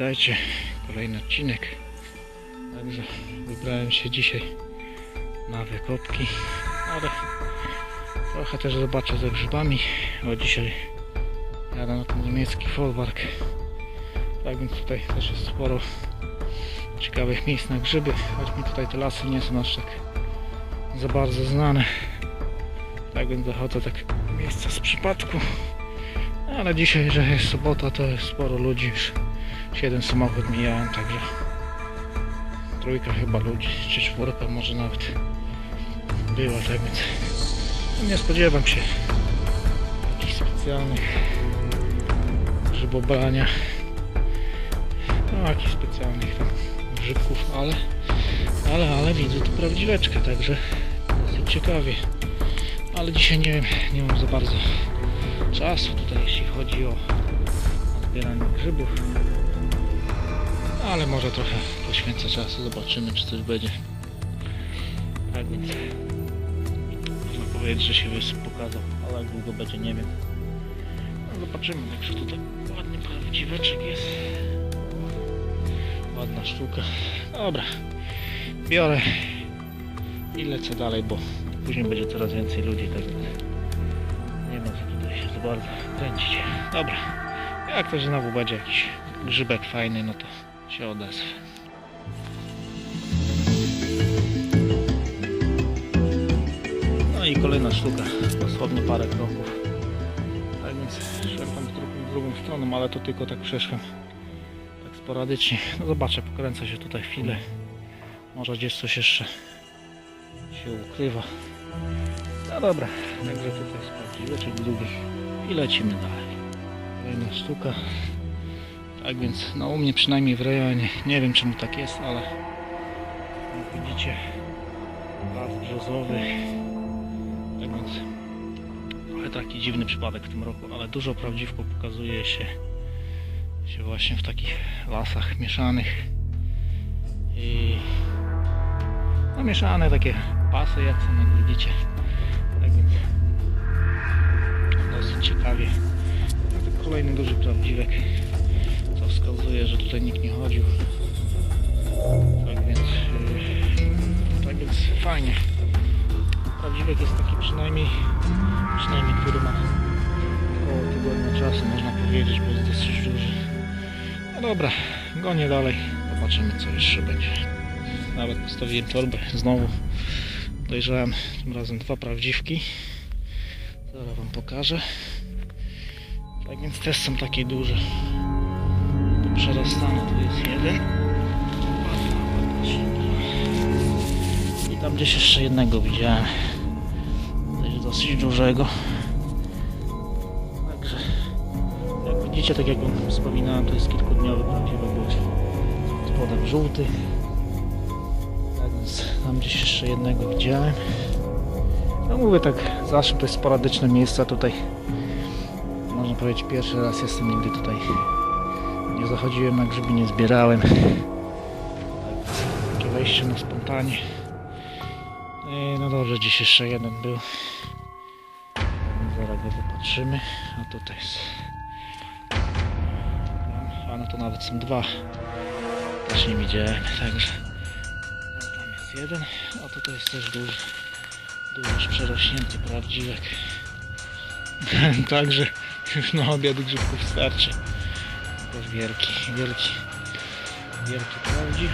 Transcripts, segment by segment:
witajcie. Kolejny odcinek. Także wybrałem się dzisiaj na wykopki, ale trochę też zobaczę ze grzybami, bo dzisiaj jadę na ten niemiecki folwark. Tak więc tutaj też jest sporo ciekawych miejsc na grzyby, choć mi tutaj te lasy nie są aż tak za bardzo znane. Tak więc zachodzę tak miejsca z przypadku. Ale dzisiaj, że jest sobota, to jest sporo ludzi już. Siedem samochód mijałem, także trójka chyba ludzi, czy czwórka może nawet była, tak więc nie spodziewam się jakichś specjalnych grzybobrania, no jakichś specjalnych tam grzybków, ale, ale, ale widzę tu prawdziweczkę, także dosyć ciekawie. Ale dzisiaj nie wiem, nie mam za bardzo czasu tutaj, jeśli chodzi o odbieranie grzybów. Ale może trochę poświęcę czasu, zobaczymy czy coś będzie. Tak więc można powiedzieć, że się wysyp pokazał, ale jak długo będzie nie wiem. No zobaczymy, także tutaj ładny prawdziweczek jest. Ładna sztuka. Dobra, biorę i lecę dalej, bo później będzie coraz więcej ludzi, tak więc nie ma co tutaj się za bardzo kręcić. Dobra, jak to znowu będzie jakiś grzybek fajny, no to się odezwę. No i kolejna sztuka, dosłownie parę kroków. Tak więc szedłem w drugą, w drugą stroną, ale to tylko tak przeszłem. Tak sporadycznie. No zobaczę, pokręcę się tutaj chwilę. Może gdzieś coś jeszcze się ukrywa. No dobra, także tutaj sprawdziłeczek długi i lecimy dalej. Kolejna sztuka. Tak więc, no u mnie przynajmniej w rejonie, nie wiem czemu tak jest, ale jak widzicie, las brzozowy. Tak więc, trochę taki dziwny przypadek w tym roku, ale dużo prawdziwko pokazuje się, się właśnie w takich lasach mieszanych. I no mieszane takie pasy, jak są, jak widzicie. Tak więc dosyć ciekawie. No kolejny duży prawdziwek, wskazuje, że tutaj nikt nie chodził. Tak więc, yy, tak więc fajnie. Prawdziwek jest taki przynajmniej, przynajmniej który ma około tygodnia czasu, można powiedzieć, bo jest dosyć duży. No dobra, gonię dalej, zobaczymy co jeszcze będzie. Nawet postawiłem torbę znowu. Dojrzałem tym razem dwa prawdziwki. Zaraz wam pokażę. Tak więc też są takie duże. Przerastane, tu jest jeden. I tam gdzieś jeszcze jednego widziałem. Też dosyć dużego. Także jak widzicie, tak jak wam wspominałem, to jest kilkudniowy prawdziwy budź. Spodem żółty. Tak więc tam gdzieś jeszcze jednego widziałem. No mówię tak, zawsze to jest sporadyczne miejsca tutaj. Można powiedzieć pierwszy raz jestem nigdy tutaj. Nie zachodziłem na grzyby, nie zbierałem. Tak takie wejście na spontanie. Ej, No dobrze, dziś jeszcze jeden był. Zaraz go popatrzymy. A tutaj jest. A no to nawet są dwa. Też nie widziałem, także. Tam jest jeden, a tutaj jest też duży. Duży już przerośnięty prawdziwek. Także już na obiad grzybków starczy. To jest wielki, wielki, wielki prawdziw.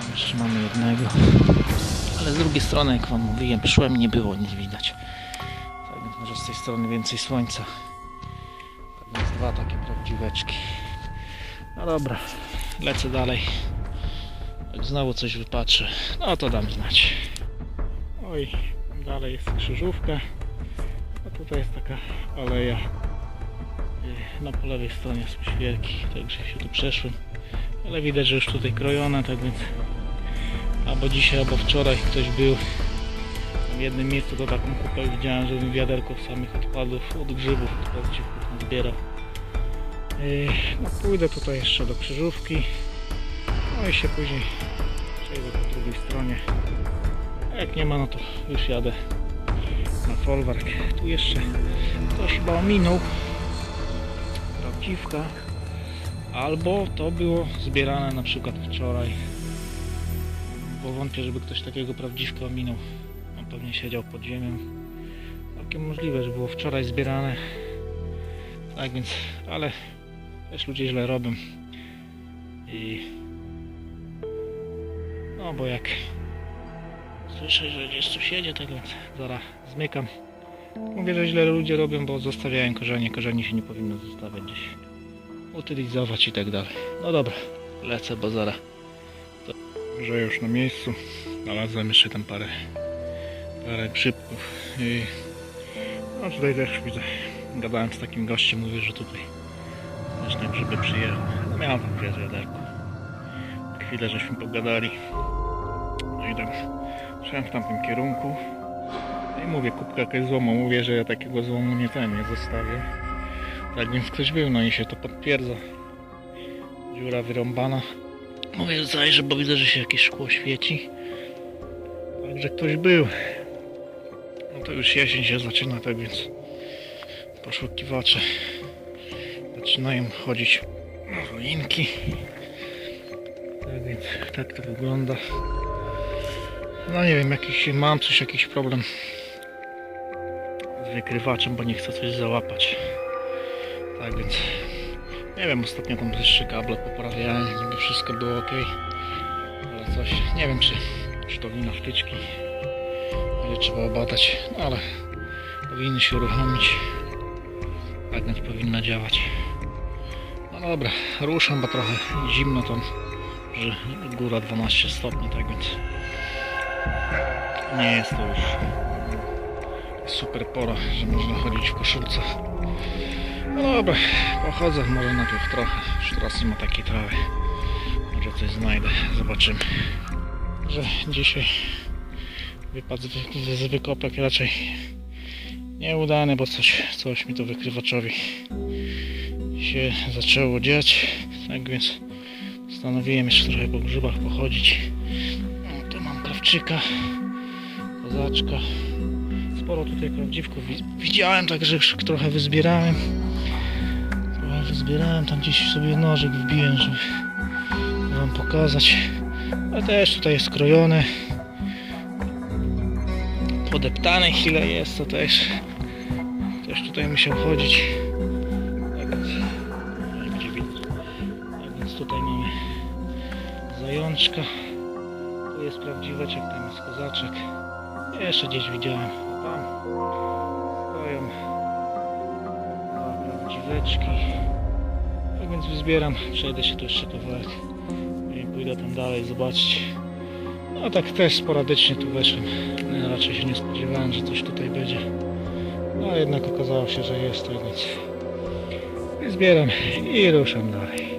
Tam jeszcze mamy jednego. Ale z drugiej strony, jak wam mówiłem, szłem nie było nic widać. Tak więc może z tej strony więcej słońca. Tak więc dwa takie prawdziweczki. No dobra, lecę dalej. Jak znowu coś wypatrzę, no to dam znać. Oj, dalej jest krzyżówka. A tutaj jest taka aleja. Y, Na po lewej stronie są świerki, także się tu przeszłem. Ale widać, że już tutaj krojone, tak więc albo dzisiaj, albo wczoraj ktoś był. W jednym miejscu to taką kupę widziałem, że wiaderko samych odpadów od grzybów, od prawdziwków zbierał. Yy, No pójdę tutaj jeszcze do krzyżówki. No i się później przejdę po drugiej stronie. Jak nie ma, no to już jadę na folwark. Tu jeszcze ktoś chyba ominął. Albo to było zbierane na przykład wczoraj. Bo wątpię, żeby ktoś takiego prawdziwka ominął. On pewnie siedział pod ziemią. Całkiem możliwe, że było wczoraj zbierane. Tak więc, ale też ludzie źle robią. I no bo jak słyszę, że gdzieś tu siedzie, tak więc zaraz zmykam. Mówię, że źle ludzie robią, bo zostawiają korzenie. Korzeni się nie powinno zostawiać gdzieś. Utylizować i tak dalej. No dobra, lecę, bo. To... Że już na miejscu. Znalazłem jeszcze tam parę parę grzybków. I no tutaj też widzę. Gadałem z takim gościem, mówię, że tutaj też na grzyby przyjechał. No miałem tam dwie wiaderku. Chwilę żeśmy pogadali. No i szedłem w tamtym kierunku. No i mówię, kubka jakaś złomu. Mówię, że ja takiego złomu nie ten, nie zostawię. Tak więc ktoś był, no i się to potwierdza. Dziura wyrąbana. Mówię, zajrzę, bo widzę, że się jakieś szkło świeci. Także ktoś był. No to już jesień się zaczyna, tak więc poszukiwacze zaczynają chodzić na choinki. Tak więc tak to wygląda. No nie wiem, jakiś mam coś, jakiś problem wykrywaczem, bo nie chcę coś załapać. Tak więc nie wiem, ostatnio tam jeszcze kable poprawiałem, żeby wszystko było ok. Ale coś, nie wiem czy, czy to wina wtyczki. Będzie trzeba obadać, no ale powinny się uruchomić. Tak więc powinna działać. No dobra, ruszam, bo trochę zimno tam, że góra 12 stopni, tak więc nie jest to już super pora, że można chodzić w koszulce. No dobra, pochodzę może najpierw trochę, już teraz nie ma takiej trawy. Może coś znajdę, zobaczymy. Że dzisiaj wypad z, z wykopek raczej nieudany, bo coś, coś mi to wykrywaczowi się zaczęło dziać. Tak więc postanowiłem jeszcze trochę po grzybach pochodzić. No, tu mam krawczyka, kozaczka. Sporo tutaj prawdziwków wi- widziałem, także trochę wyzbierałem. Trochę wyzbierałem, tam gdzieś sobie nożyk wbiłem, żeby wam pokazać. Ale też tutaj jest krojone. Podeptane chwilę jest, to też ktoś tutaj musiał chodzić. Tak widać. Tak więc tutaj mamy zajączka. Tu jest prawdziweczek, tam jest kozaczek. Jeszcze gdzieś widziałem. Tak więc zbieram, przejdę się tu jeszcze kawałek i pójdę tam dalej zobaczyć. No tak też sporadycznie tu weszłem. No, raczej się nie spodziewałem, że coś tutaj będzie. No jednak okazało się, że jest to, więc zbieram i ruszam dalej.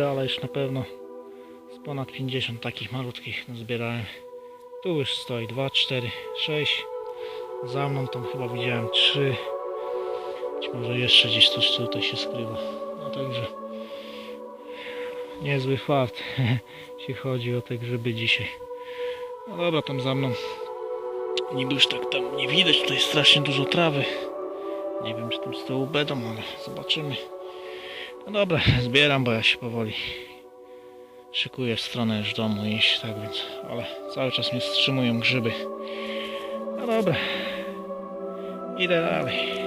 Ale już na pewno z ponad 50 takich malutkich zbierałem. Tu już stoi 2, 4, 6. Za mną tam chyba widziałem 3. Być może jeszcze gdzieś coś tutaj się skrywa. No także niezły fart, jeśli chodzi o te grzyby dzisiaj. No dobra, tam za mną niby już tak tam nie widać, tutaj strasznie dużo trawy. Nie wiem, czy tam z tyłu będą, ale zobaczymy. No dobra, zbieram, bo ja się powoli szykuję w stronę już domu iść, tak więc, ale cały czas mnie wstrzymują grzyby. No dobra, idę dalej.